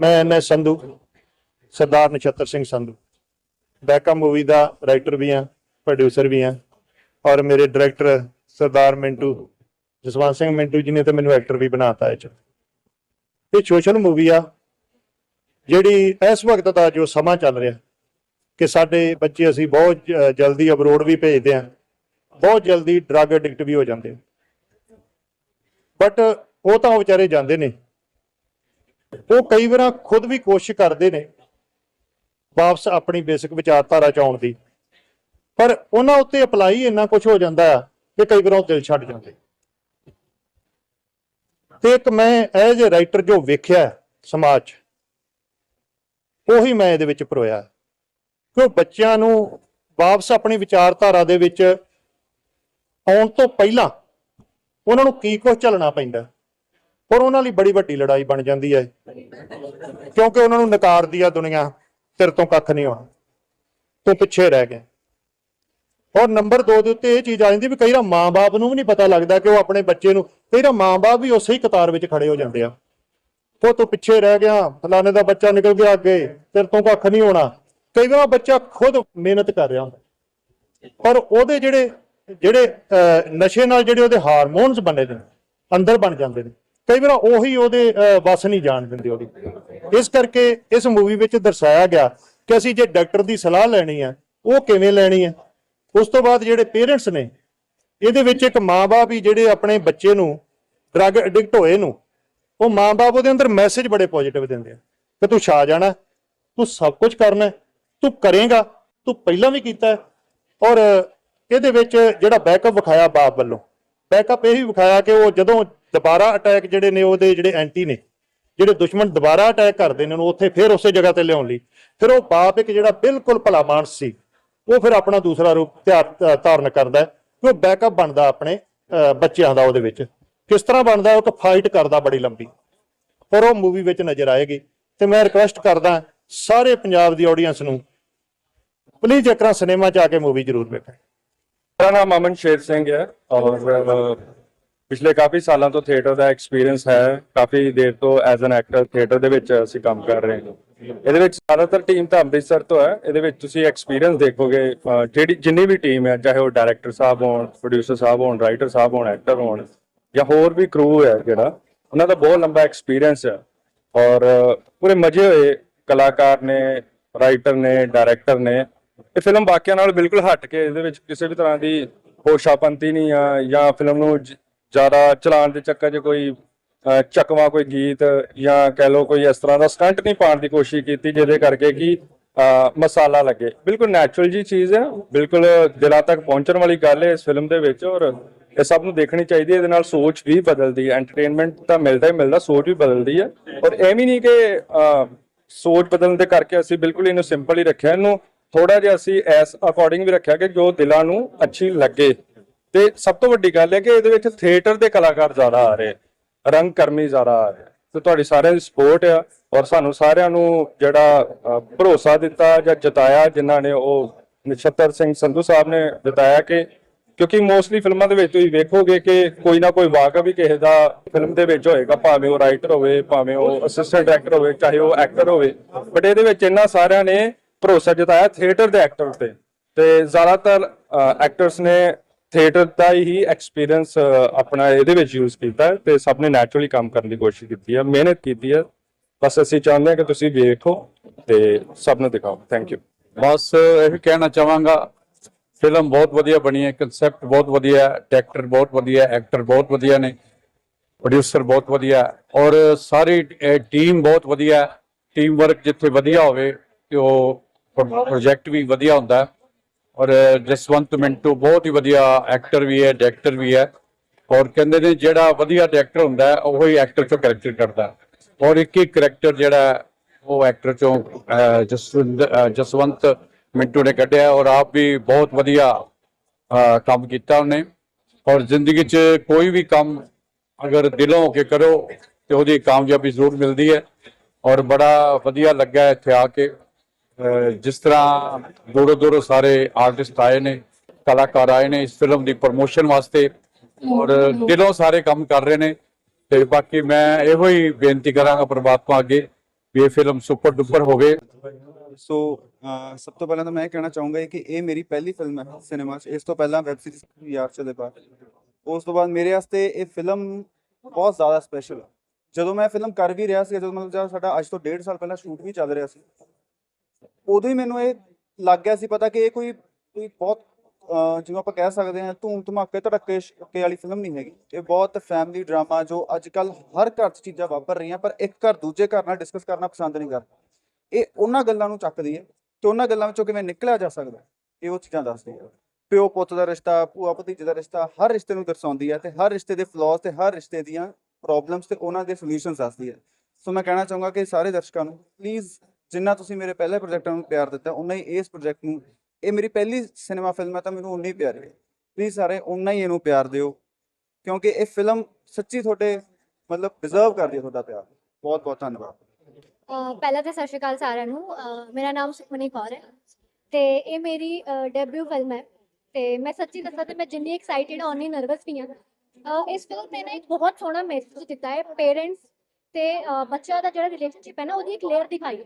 ਮੈਂ N S Sandhu, Sardar Nachhattar Singh Sandhu. ਬੈਕਾ movie ਦਾ ਰਾਈਟਰ ਵੀ ਹਾਂ ਪ੍ਰੋਡਿਊਸਰ ਵੀ ਹਾਂ ਔਰ ਮੇਰੇ ਡਾਇਰੈਕਟਰ ਸਰਦਾਰ ਮਿੰਟੂ, ਜਸਵੰਤ ਸਿੰਘ ਮਿੰਟੂ ਜੀ ਨੇ ਤਾਂ ਮੈਨੂੰ ਐਕਟਰ ਵੀ ਬਣਾਤਾ ਇਹ ਚ। ਇਹ ਸੋਸ਼ਲ ਮੂਵੀ ਆ, ਜਿਹੜੀ ਇਸ ਵਕਤ ਦਾ ਜੋ ਸਮਾਂ ਚੱਲ ਰਿਹਾ, ਕਿ ਸਾਡੇ ਬੱਚੇ ਅਸੀਂ ਬਹੁਤ ਜਲਦੀ ਅਬਰੋਡ ਵੀ ਭੇਜਦੇ ਆ ਬਹੁਤ ਜਲਦੀ ਡਰੱਗ ਐਡਿਕਟ ਵੀ ਹੋ ਜਾਂਦੇ ਬਟ ਉਹ ਤਾਂ ਉਹ ਵਿਚਾਰੇ ਜਾਂਦੇ ਨੇ। ਉਹ ਕਈ ਵਾਰ ਖੁਦ ਵੀ ਕੋਸ਼ਿਸ਼ ਕਰਦੇ ਨੇ ਵਾਪਸ ਆਪਣੀ ਬੇਸਿਕ ਵਿਚਾਰਧਾਰਾ ਚ ਆਉਣ ਦੀ। ਪਰ ਉਹਨਾਂ ਉੱਤੇ ਅਪਲਾਈ ਇੰਨਾ ਕੁਝ ਹੋ ਜਾਂਦਾ ਆ ਕਿ ਕਈ ਵਾਰ ਉਹ ਦਿਲ ਛੱਡ ਜਾਂਦੇ। ਤੇ ਇੱਕ ਮੈਂ ਐਜ਼ ਅ ਰਾਈਟਰ ਜੋ ਵੇਖਿਆ ਸਮਾਜ 'ਚ, ਉਹੀ ਮੈਂ ਇਹਦੇ ਵਿੱਚ ਪਰੋਇਆ। ਕਿ ਉਹ ਬੱਚਿਆਂ ਨੂੰ ਵਾਪਸ ਆਪਣੀ ਵਿਚਾਰਧਾਰਾ ਦੇ ਵਿੱਚ ਆਉਣ ਤੋਂ ਪਹਿਲਾਂ ਉਹਨਾਂ ਨੂੰ ਕੀ ਕੁਝ ਝੱਲਣਾ ਪੈਂਦਾ। ਔਰ ਉਹਨਾਂ ਲਈ ਬੜੀ ਵੱਡੀ ਲੜਾਈ ਬਣ ਜਾਂਦੀ ਹੈ ਕਿਉਂਕਿ ਉਹਨਾਂ ਨੂੰ ਨਕਾਰਦੀ ਆ ਦੁਨੀਆ ਤੇਰੇ ਤੋਂ ਕੱਖ ਨਹੀਂ ਹੋਣਾ। ਤੂੰ ਪਿੱਛੇ ਰਹਿ ਗਿਆ। ਔਰ ਨੰਬਰ 2 ਦੇ ਉੱਤੇ ਇਹ ਚੀਜ਼ ਆ ਜਾਂਦੀ ਵੀ ਕਈ ਵਾਰ ਮਾਂ-ਬਾਪ ਨੂੰ ਵੀ ਨਹੀਂ ਪਤਾ ਲੱਗਦਾ ਕਿ ਉਹ ਆਪਣੇ ਬੱਚੇ ਨੂੰ ਕਈ ਵਾਰ ਮਾਂ-ਬਾਪ ਵੀ ਉਸੇ ਹੀ ਕਤਾਰ ਵਿੱਚ ਖੜੇ ਹੋ ਜਾਂਦੇ ਆ। ਉਹ ਤੂੰ ਪਿੱਛੇ ਰਹਿ ਗਿਆ ਫਲਾਣੇ ਦਾ ਬੱਚਾ ਨਿਕਲ ਗਿਆ ਅੱਗੇ ਤੇਰੇ ਤੋਂ ਕੱਖ ਨਹੀਂ ਹੋਣਾ। ਕਈ ਵਾਰ ਬੱਚਾ ਖੁਦ ਮਿਹਨਤ ਕਰ ਰਿਹਾ ਹੁੰਦਾ। ਪਰ ਉਹਦੇ ਜਿਹੜੇ ਜਿਹੜੇ ਅਹ, ਨਸ਼ੇ ਨਾਲ ਜਿਹੜੇ ਉਹਦੇ ਹਾਰਮੋਨਸ ਬਣੇ ਨੇ ਅੰਦਰ ਬਣ ਜਾਂਦੇ ਨੇ। ਕਈ ਵਾਰ ਉਹੀ ਉਹਦੇ ਅਹ, ਵੱਸ ਨਹੀਂ ਜਾਣ ਦਿੰਦੇ ਉਹਦੀ। ਇਸ ਕਰਕੇ ਇਸ ਮੂਵੀ ਵਿੱਚ ਦਰਸਾਇਆ ਗਿਆ ਕਿ ਅਸੀਂ ਜੇ ਡਾਕਟਰ ਦੀ ਸਲਾਹ ਲੈਣੀ ਹੈ ਉਹ ਕਿਵੇਂ ਲੈਣੀ ਹੈ? ਉਸ ਤੋਂ ਬਾਅਦ ਜਿਹੜੇ ਪੇਰੈਂਟਸ ਨੇ ਇਹਦੇ ਵਿੱਚ ਇੱਕ ਮਾਂ-ਬਾਪ ਹੀ ਜਿਹੜੇ ਆਪਣੇ ਬੱਚੇ ਨੂੰ ਡਰੱਗ ਐਡਿਕਟ ਹੋਏ ਨੂੰ ਉਹ ਮਾਂ-ਬਾਪ ਉਹਦੇ ਅੰਦਰ ਮੈਸੇਜ ਬੜੇ ਪੋਜ਼ਿਟਿਵ ਦਿੰਦੇ ਆ ਕਿ ਤੂੰ ਛਾ ਜਾਣਾ ਤੂੰ ਸਭ ਕੁਝ ਕਰਨਾ ਤੂੰ ਕਰੇਗਾ ਤੂੰ ਪਹਿਲਾਂ ਵੀ ਕੀਤਾ ਔਰ ਇਹਦੇ ਵਿੱਚ ਜਿਹੜਾ ਬੈਕਅਪ ਵਿਖਾਇਆ ਬਾਪ ਵੱਲੋਂ ਬੈਕਅਪ ਇਹ ਹੀ ਵਿਖਾਇਆ ਕਿ ਉਹ ਜਦੋਂ ਦੁਬਾਰਾ ਅਟੈਕ ਜਿਹੜੇ ਨੇ ਉਹਦੇ ਜਿਹੜੇ ਐਂਟੀ ਨੇ, ਜਿਹੜੇ ਦੁਸ਼ਮਣ ਦੁਬਾਰਾ ਅਟੈਕ ਕਰਦੇ ਨੇ ਉਹਨੂੰ ਉੱਥੇ ਫਿਰ ਉਸੇ ਜਗ੍ਹਾ ਤੇ ਲਿਆਉਣ ਲਈ। ਫਿਰ ਉਹ ਬਾਪ ਇੱਕ ਜਿਹੜਾ ਬਿਲਕੁਲ ਭਲਾ ਮਾਨਸ ਸੀ, ਉਹ ਫਿਰ ਆਪਣਾ ਦੂਸਰਾ ਰੂਪ ਧਾਰਨ ਕਰਦਾ ਕਿ ਉਹ ਬੈਕਅਪ ਬਣਦਾ ਆਪਣੇ ਬੱਚਿਆਂ ਦਾ ਉਹਦੇ ਵਿੱਚ। ਕਿਸ ਤਰ੍ਹਾਂ ਬਣਦਾ ਉਹ ਇੱਕ ਫਾਈਟ ਕਰਦਾ ਬੜੀ ਲੰਬੀ। ਪਰ ਉਹ ਮੂਵੀ ਵਿੱਚ ਨਜ਼ਰ ਆਏਗੀ ਤੇ ਮੈਂ ਰਿਕੁਐਸਟ ਕਰਦਾ ਸਾਰੇ ਪੰਜਾਬ ਦੀ ਆਡੀਅנס ਨੂੰ ਪਲੀਜ਼ ਇੱਕ ਸਿਨੇਮਾ 'ਚ ਆ ਕੇ ਮੂਵੀ ਜ਼ਰੂਰ ਵੇਖਣ। ਮੇਰਾ ਨਾਮ ਅਮਨ ਸ਼ੇਰ ਸਿੰਘ ਹੈ ਔਰ ਪਿਛਲੇ ਕਾਫੀ ਸਾਲਾਂ ਤੋਂ ਥੀਏਟਰ ਦਾ ਐਕਸਪੀਰੀਅੰਸ ਹੈ। ਕਾਫੀ ਦੇਰ ਤੋਂ ਐਜ਼ ਐਨ ਐਕਟਰ ਥੀਏਟਰ ਦੇ ਵਿੱਚ ਅਸੀਂ ਕੰਮ ਕਰ ਰਹੇ ਹਾਂ। ਇਹਦੇ ਵਿੱਚ ਜ਼ਿਆਦਾਤਰ ਟੀਮ ਤਾਂ ਅੰਮ੍ਰਿਤਸਰ ਤੋਂ ਹੈ। ਇਹਦੇ ਵਿੱਚ ਤੁਸੀਂ ਐਕਸਪੀਰੀਅੰਸ ਦੇਖੋਗੇ ਜਿਹੜੀ ਜਿੰਨੀ ਵੀ ਟੀਮ ਹੈ, ਚਾਹੇ ਉਹ ਡਾਇਰੈਕਟਰ ਸਾਹਿਬ ਹੋਣ ਪ੍ਰੋਡਿਊਸਰ ਸਾਹਿਬ ਹੋਣ ਰਾਈਟਰ ਸਾਹਿਬ ਹੋਣ ਐਕਟਰ ਹੋਣ ਜਾਂ ਹੋਰ ਵੀ ਕਰੂ ਹੈ ਜਿਹੜਾ, ਉਹਨਾਂ ਦਾ ਬਹੁਤ ਲੰਬਾ ਐਕਸਪੀਰੀਅੰਸ ਹੈ। ਔਰ, ਪੂਰੇ ਮਜ਼ੇ ਹੋਏ। ਕਲਾਕਾਰ ਨੇ ਰਾਈਟਰ ਨੇ ਡਾਇਰੈਕਟਰ ਨੇ। ਇਹ ਫਿਲਮ ਬਾਕੀਆਂ ਨਾਲ ਬਿਲਕੁਲ ਹਟ ਕੇ ਇਹਦੇ ਵਿੱਚ ਕਿਸੇ ਵੀ ਤਰ੍ਹਾਂ ਦੀ ਹੋਸ਼ਾਪੰਤੀ ਨਹੀਂ ਆ ਜਾਂ ਫਿਲਮ ਨੂੰ ਜ਼ਿਆਦਾ ਚਲਾਉਣ ਦੇ ਚੱਕਰ 'ਚ ਕੋਈ ਅਹ, ਕੋਈ ਗੀਤ ਜਾਂ ਕਹਿ ਲਓ ਕੋਈ ਇਸ ਤਰ੍ਹਾਂ ਦਾ ਸਟੰਟ ਨਹੀਂ ਪਾਉਣ ਦੀ ਕੋਸ਼ਿਸ਼ ਕੀਤੀ ਜਿਹਦੇ ਕਰਕੇ ਕਿ ਮਸਾਲਾ ਲੱਗੇ। ਬਿਲਕੁਲ ਨੈਚੁਰਲ ਜੀ ਚੀਜ਼ ਹੈ। ਬਿਲਕੁਲ ਦਿਲਾਂ ਤੱਕ ਪਹੁੰਚਣ ਵਾਲੀ ਗੱਲ ਹੈ ਇਸ ਫਿਲਮ ਦੇ ਵਿੱਚ ਔਰ ਇਹ ਸਭ ਨੂੰ ਦੇਖਣੀ ਚਾਹੀਦੀ ਹੈ। ਇਹਦੇ ਨਾਲ ਸੋਚ ਵੀ ਬਦਲਦੀ ਹੈ। ਐਂਟਰਟੇਨਮੈਂਟ ਤਾਂ ਮਿਲਦਾ ਹੀ ਮਿਲਦਾ ਸੋਚ ਵੀ ਬਦਲਦੀ ਹੈ। ਔਰ ਇਹ ਵੀ ਨਹੀਂ ਕਿ ਅਹ, ਸੋਚ ਬਦਲਣ ਦੇ ਕਰਕੇ ਅਸੀਂ ਬਿਲਕੁਲ ਇਹਨੂੰ ਸਿੰਪਲ ਹੀ ਰੱਖਿਆ। ਇਹਨੂੰ ਥੋੜਾ ਜਿਹਾ ਅਸੀਂ ਐਸ ਅਕੋਰਡਿੰਗ ਵੀ ਰੱਖਿਆ ਕਿ ਜੋ ਦਿਲਾਂ ਨੂੰ ਅੱਛੀ ਲੱਗੇ। ਤੇ ਸਭ ਤੋਂ ਵੱਡੀ ਗੱਲ ਹੈ ਕਿ ਇਹਦੇ ਵਿੱਚ ਥੀਏਟਰ ਦੇ ਕਲਾਕਾਰ ਜ਼ਿਆਦਾ ਆ ਰਹੇ ਰੰਗ ਕਰਮੀ ਜ਼ਿਆਦਾ ਆ ਰਹੇ। ਤੇ ਤੁਹਾਡੀ ਸਾਰਿਆਂ ਦੀ ਸਪੋਰਟ ਆ ਔਰ ਸਾਨੂੰ ਸਾਰਿਆਂ ਨੂੰ ਜਿਹੜਾ ਅਹ, ਭਰੋਸਾ ਦਿੱਤਾ ਜਾਂ ਜਤਾਇਆ ਜਿਨ੍ਹਾਂ ਨੇ ਉਹ ਨਛੱਤਰ ਸਿੰਘ ਸੰਧੂ ਸਾਹਿਬ ਨੇ ਜਤਾਇਆ ਕਿ ਕਿਉਂਕਿ ਮੋਸਟਲੀ ਫਿਲਮਾਂ ਦੇ ਵਿੱਚ ਤੁਸੀਂ ਵੇਖੋਗੇ ਕਿ ਕੋਈ ਨਾ ਕੋਈ ਵਾਕਾ ਵੀ ਕਿਸੇ ਦਾ ਫਿਲਮ ਦੇ ਵਿੱਚ ਹੋਏਗਾ ਭਾਵੇਂ ਉਹ ਰਾਈਟਰ ਹੋਵੇ ਭਾਵੇਂ ਉਹ ਅਸਿਸਟੈਂਟ ਡਾਇਰੈਕਟਰ ਹੋਵੇ ਚਾਹੇ ਉਹ ਐਕਟਰ ਹੋਵੇ। ਬਟ ਇਹਦੇ ਵਿੱਚ ਇਹਨਾਂ ਸਾਰਿਆਂ ਨੇ ਭਰੋਸਾ ਜਤਾਇਆ ਥੀਏਟਰ ਦੇ ਐਕਟਰ ਤੇ। ਤੇ ਜ਼ਿਆਦਾਤਰ ਐਕਟਰਸ ਨੇ ਥੀਏਟਰ ਦਾ ਹੀ ਐਕਸਪੀਰੀਅੰਸ ਆਪਣਾ ਇਹਦੇ ਵਿੱਚ ਯੂਜ਼ ਕੀਤਾ ਹੈ ਤੇ ਸਭ ਨੇ ਨੈਚੁਰਲੀ ਕੰਮ ਕਰਨ ਦੀ ਕੋਸ਼ਿਸ਼ ਕੀਤੀ ਹੈ, ਮਿਹਨਤ ਕੀਤੀ ਹੈ। ਬਸ ਅਸੀਂ ਚਾਹੁੰਦੇ ਹਾਂ ਕਿ ਤੁਸੀਂ ਵੇਖੋ ਤੇ ਸਭ ਨੂੰ ਦਿਖਾਓ। ਥੈਂਕ ਯੂ ਬਸ ਇਹ ਵੀ ਕਹਿਣਾ ਚਾਹਾਂਗਾ ਫਿਲਮ ਬਹੁਤ ਵਧੀਆ ਬਣੀ ਹੈ ਕਨਸੈਪਟ ਬਹੁਤ ਵਧੀਆ ਹੈ ਡਾਇਰੈਕਟਰ ਬਹੁਤ ਵਧੀਆ ਹੈ ਐਕਟਰ ਬਹੁਤ ਵਧੀਆ ਨੇ ਪ੍ਰੋਡਿਊਸਰ ਬਹੁਤ ਵਧੀਆ ਔਰ ਸਾਰੀ ਟੀਮ ਬਹੁਤ ਵਧੀਆ ਟੀਮ ਵਰਕ ਜਿੱਥੇ ਵਧੀਆ ਹੋਵੇ ਤੇ ਉਹ ਪ੍ਰੋਜੈਕਟ ਵੀ ਵਧੀਆ ਹੁੰਦਾ ਔਰ ਜਸਵੰਤ ਮਿੰਟੂ ਬਹੁਤ ਹੀ ਵਧੀਆ ਐਕਟਰ ਵੀ ਹੈ ਡਾਇਰੈਕਟਰ ਵੀ ਹੈ। ਔਰ ਕਹਿੰਦੇ ਨੇ ਜਿਹੜਾ ਵਧੀਆ ਡਾਇਰੈਕਟਰ ਹੁੰਦਾ ਹੈ, ਉਹ ਹੀ ਐਕਟਰ ਚੋਂ ਕੈਰੈਕਟਰ ਕਰਦਾ ਔਰ ਇੱਕ ਇੱਕ ਕਰੈਕਟਰ ਜਿਹੜਾ ਉਹ ਐਕਟਰ ਚੋਂ ਜਸਵੰਤ ਜਸਵੰਤ ਮਿੰਟੂ ਨੇ ਕੱਢਿਆ ਔਰ ਆਪ ਵੀ ਬਹੁਤ ਵਧੀਆ ਕੰਮ ਕੀਤਾ ਉਹਨੇ। ਔਰ ਜ਼ਿੰਦਗੀ 'ਚ ਕੋਈ ਵੀ ਕੰਮ ਅਗਰ ਦਿਲੋਂ ਹੋ ਕੇ ਕਰੋ, ਤੇ ਉਹਦੀ ਕਾਮਯਾਬੀ ਜ਼ਰੂਰ ਮਿਲਦੀ ਹੈ। ਔਰ ਬੜਾ ਵਧੀਆ ਲੱਗਾ ਇੱਥੇ ਆ ਕੇ। ਜਿਸ ਤਰ੍ਹਾਂ ਦੂਰੋਂ ਦੂਰੋਂ ਸਾਰੇ ਆਰਟਿਸਟ ਆਏ ਨੇ, ਕਲਾਕਾਰ ਆਏ ਨੇ ਇਸ ਫਿਲਮ ਦੀ ਪ੍ਰੋਮੋਸ਼ਨ ਵਾਸਤੇ ਔਰ ਦਿਲੋਂ ਸਾਰੇ ਕੰਮ ਕਰ ਰਹੇ ਨੇ। ਤੇ ਬਾਕੀ ਮੈਂ ਇਹੋ ਹੀ ਬੇਨਤੀ ਕਰਾਂਗਾ ਪ੍ਰਮਾਤਮਾ ਅੱਗੇ ਵੀ ਇਹ ਫਿਲਮ ਸੁਪਰ ਡੁਪਰ ਹੋਵੇ। ਸੋ ਸਭ ਤੋਂ ਪਹਿਲਾਂ ਤਾਂ ਮੈਂ ਇਹ ਕਹਿਣਾ ਚਾਹੂੰਗਾ ਕਿ ਇਹ ਮੇਰੀ ਪਹਿਲੀ ਫਿਲਮ ਹੈ ਸਿਨੇਮਾ 'ਚ। ਇਸ ਤੋਂ ਪਹਿਲਾਂ ਵੈਬ ਸੀਰੀਜ਼ ਯਾਰ ਚਲੇ ਪਾ। ਉਸ ਤੋਂ ਬਾਅਦ ਮੇਰੇ ਵਾਸਤੇ ਇਹ ਫਿਲਮ ਬਹੁਤ ਜ਼ਿਆਦਾ ਸਪੈਸ਼ਲ ਹੈ। ਜਦੋਂ ਮੈਂ ਫਿਲਮ ਕਰ ਵੀ ਰਿਹਾ ਸੀ, ਜਦੋਂ ਮਤਲਬ ਸਾਡਾ ਅੱਜ ਤੋਂ 1.5 ਸਾਲ ਪਹਿਲਾਂ ਸ਼ੂਟ ਵੀ ਚੱਲ ਰਿਹਾ ਸੀ ਉਦੋਂ ਹੀ ਮੈਨੂੰ ਇਹ ਲੱਗ ਗਿਆ ਸੀ ਪਤਾ ਕਿ ਇਹ ਕੋਈ ਕੋਈ ਬਹੁਤ ਅਹ, ਜਿਵੇਂ ਆਪਾਂ ਕਹਿ ਸਕਦੇ ਹਾਂ ਧੂਮ ਧਮਾਕੇ ਧੜੱਕੇ ਸ਼ੱਕੇ ਵਾਲੀ ਫਿਲਮ ਨਹੀਂ ਹੈਗੀ। ਇਹ ਬਹੁਤ ਫੈਮਿਲੀ ਡਰਾਮਾ ਜੋ ਅੱਜ ਕੱਲ ਹਰ ਘਰ 'ਚ ਚੀਜ਼ਾਂ ਵਾਪਰ ਰਹੀਆਂ ਪਰ ਇੱਕ ਘਰ ਦੂਜੇ ਘਰ ਨਾਲ ਡਿਸਕਸ ਕਰਨਾ ਪਸੰਦ ਨਹੀਂ ਕਰਦਾ ਇਹ ਉਹਨਾਂ ਗੱਲਾਂ ਨੂੰ ਚੱਕਦੀ ਹੈ ਤੇ ਉਹਨਾਂ ਗੱਲਾਂ ਵਿੱਚੋਂ ਕਿਵੇਂ ਨਿਕਲਿਆ ਜਾ ਸਕਦਾ ਇਹ ਉਹ ਚੀਜ਼ਾਂ ਦੱਸਦੀ ਹੈ। ਪਿਓ ਪੁੱਤ ਦਾ ਰਿਸ਼ਤਾ ਭੂਆ ਭਤੀਜੇ ਦਾ ਰਿਸ਼ਤਾ ਹਰ ਰਿਸ਼ਤੇ ਨੂੰ ਦਰਸਾਉਂਦੀ ਹੈ ਤੇ ਹਰ ਰਿਸ਼ਤੇ ਦੇ ਫਲॉज ਤੇ ਹਰ ਰਿਸ਼ਤੇ ਦੀਆਂ ਪ੍ਰੋਬਲਮਸ ਤੇ ਉਹਨਾਂ ਦੇ ਸੋਲੂਸ਼ਨਸ ਦੱਸਦੀ ਹੈ। ਸੋ ਮੈਂ ਕਹਿਣਾ ਚਾਹੂੰਗਾ ਕਿ ਸਾਰੇ ਦਰਸ਼ਕਾਂ ਨੂੰ ਪਲੀਜ਼ ਜਿੰਨਾ ਤੁਸੀਂ ਮੇਰੇ ਪਹਿਲੇ ਪ੍ਰੋਜੈਕਟਾਂ ਨੂੰ ਪਿਆਰ ਦਿੱਤਾ ਉਨਾ ਹੀ ਇਸ ਪ੍ਰੋਜੈਕਟ ਨੂੰ, ਇਹ ਮੇਰੀ ਪਹਿਲੀ ਸਿਨੇਮਾ ਫਿਲਮ ਹੈ ਤਾਂ ਮੈਨੂੰ ਉਨੀ ਪਿਆਰੀ ਹੈ। ਪਲੀਜ਼ ਸਾਰੇ ਉਨਾ ਹੀ ਇਹਨੂੰ ਪਿਆਰ ਦਿਓ, ਕਿਉਂਕਿ ਇਹ ਫਿਲਮ ਸੱਚੀ ਤੁਹਾਡੇ ਮਤਲਬ ਡਿਜ਼ਰਵ ਕਰਦੀ ਹੈ ਤੁਹਾਡਾ ਪਿਆਰ। ਬਹੁਤ ਬਹੁਤ ਧੰਨਵਾਦ। ਪਹਿਲਾਂ ਤਾਂ ਸਤਿ ਸ਼੍ਰੀ ਅਕਾਲ ਸਾਰਿਆਂ ਨੂੰ। ਮੇਰਾ ਨਾਮ ਸੁਖਮਨੀ ਕੌਰ ਹੈ ਤੇ ਇਹ ਮੇਰੀ ਡੈਬਿਊ ਫਿਲਮ ਹੈ ਤੇ ਮੈਂ ਸੱਚੀ ਦੱਸਾਂ ਤੇ ਮੈਂ ਜਿੰਨੀ ਐਕਸਾਈਟਿਡ ਹਾਂ ਉਨੀ ਨਰਵਸ ਵੀ ਹਾਂ। ਇਸ ਫਿਲਮ ਨੇ ਨਾ ਇੱਕ ਬਹੁਤ ਸੋਹਣਾ ਮੈਸੇਜ ਦਿੱਤਾ ਹੈ ਪੇਰੈਂਟਸ ਤੇ ਬੱਚਿਆਂ ਦਾ ਜਿਹੜਾ ਰਿਲੇਸ਼ਨਸ਼ਿਪ ਹੈ ਨਾ, ਉਹਦੀ ਕਲੀਅਰ ਦਿਖਾਈ। ਹੈ।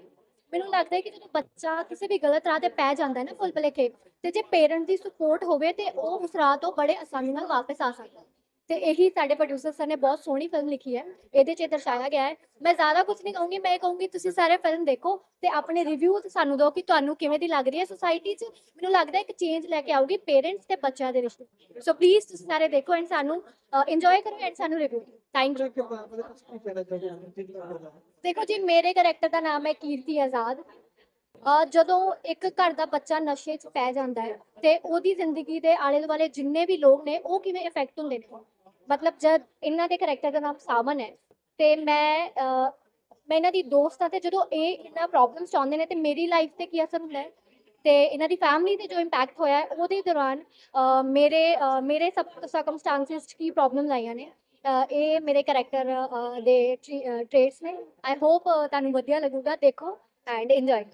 ਮੈਨੂੰ ਲੱਗਦਾ ਹੈ ਕਿ ਜਦੋਂ ਬੱਚਾ ਕਿਸੇ ਵੀ ਗਲਤ ਰਾਹ ਤੇ ਪੈ ਜਾਂਦਾ ਹੈ ਨਾ ਫੁੱਲ ਭੁਲੇਖੇ ਤੇ ਜੇ ਪੇਰੈਂਟ ਦੀ ਸਪੋਰਟ ਹੋਵੇ ਤੇ ਉਹ ਉਸ ਰਾਹ ਤੋਂ ਬੜੇ ਆਸਾਨੀ ਨਾਲ ਵਾਪਸ ਆ ਸਕਦਾ ਹੈ। ਤੇ ਇਹੀ ਸਾਡੇ ਪ੍ਰੋਡਿਊਸਰ ਸਰ ਨੇ ਬਹੁਤ ਸੋਹਣੀ ਫਿਲਮ ਲਿਖੀ ਹੈ, ਇਹਦੇ 'ਚ ਇਹ ਦਰਸਾਇਆ ਗਿਆ ਹੈ। ਮੈਂ ਜ਼ਿਆਦਾ ਕੁਝ ਨਹੀਂ ਕਹੂੰਗੀ, ਮੈਂ ਕਹੂੰਗੀ ਤੁਸੀਂ ਸਾਰੇ ਫਿਲਮ ਦੇਖੋ ਤੇ ਆਪਣੇ ਰਿਵਿਊ ਸਾਨੂੰ ਦਿਓ ਕਿ ਤੁਹਾਨੂੰ ਕਿਵੇਂ ਦੀ ਲੱਗ ਰਹੀ ਹੈ ਸੋਸਾਇਟੀ 'ਚ। ਮੈਨੂੰ ਲੱਗਦਾ ਇੱਕ ਚੇਂਜ ਲੈ ਕੇ ਆਊਗੀ ਪੇਰੈਂਟਸ ਤੇ ਬੱਚਿਆਂ ਦੇ ਰਿਸ਼ਤੇ। ਸੋ ਪਲੀਜ਼ ਤੁਸੀਂ ਸਾਰੇ ਦੇਖੋ ਐਂਡ ਸਾਨੂੰ ਇੰਜੋਏ ਕਰੋ ਐਂਡ ਸਾਨੂੰ ਰਿਵਿਊ ਥੈਂਕ ਯੂ ਦੇਖੋ ਜੀ, ਮੇਰੇ ਕੈਰੈਕਟਰ ਦਾ ਨਾਮ ਹੈ ਕੀਰਤੀ ਆਜ਼ਾਦ। ਅਹ, ਜਦੋਂ ਇੱਕ ਘਰ ਦਾ ਬੱਚਾ ਨਸ਼ੇ 'ਚ ਪੈ ਜਾਂਦਾ ਹੈ ਤੇ ਉਹਦੀ ਜ਼ਿੰਦਗੀ ਦੇ ਆਲੇ ਦੁਆਲੇ ਜਿੰਨੇ ਵੀ ਲੋਕ ਨੇ, ਉਹ ਕਿਵੇਂ ਇਫੈਕਟ ਹੁੰਦੇ ਨੇ? ਮਤਲਬ ਜਦ ਇਹਨਾਂ ਦੇ ਕੈਰੈਕਟਰ ਦਾ ਨਾਮ ਸਾਵਨ ਹੈ ਤੇ ਮੈਂ ਅਹ, ਮੈਂ ਇਹਨਾਂ ਦੀ ਦੋਸਤ ਹਾਂ ਤੇ ਜਦੋਂ ਇਹ ਇਹਨਾਂ ਪ੍ਰੋਬਲਮਸ ਚਾਹੁੰਦੇ ਨੇ ਤੇ ਮੇਰੀ ਲਾਈਫ ਤੇ ਕੀ ਅਸਰ ਹੁੰਦਾ ਹੈ? ਤੇ ਇਹਨਾਂ ਦੀ ਫੈਮਿਲੀ ਤੇ ਜੋ ਇੰਪੈਕਟ ਹੋਇਆ ਹੈ ਉਹਦੇ ਦੌਰਾਨ ਅਹ, ਮੇਰੇ ਅਹ, ਮੇਰੇ ਸਭ ਸਰਕਮਸਟੈਂਸਸ 'ਚ ਕੀ ਪ੍ਰੋਬਲਮਸ ਆਈਆਂ ਨੇ? ਅਹ, ਇਹ ਮੇਰੇ ਕੈਰੈਕਟਰ ਦੇ ਟ੍ਰੇਟਸ ਨੇ। ਆਈ ਹੋਪ ਤੁਹਾਨੂੰ ਵਧੀਆ ਲੱਗੂਗਾ। ਦੇਖੋ ਐਂਡ ਇੰਜੋਏ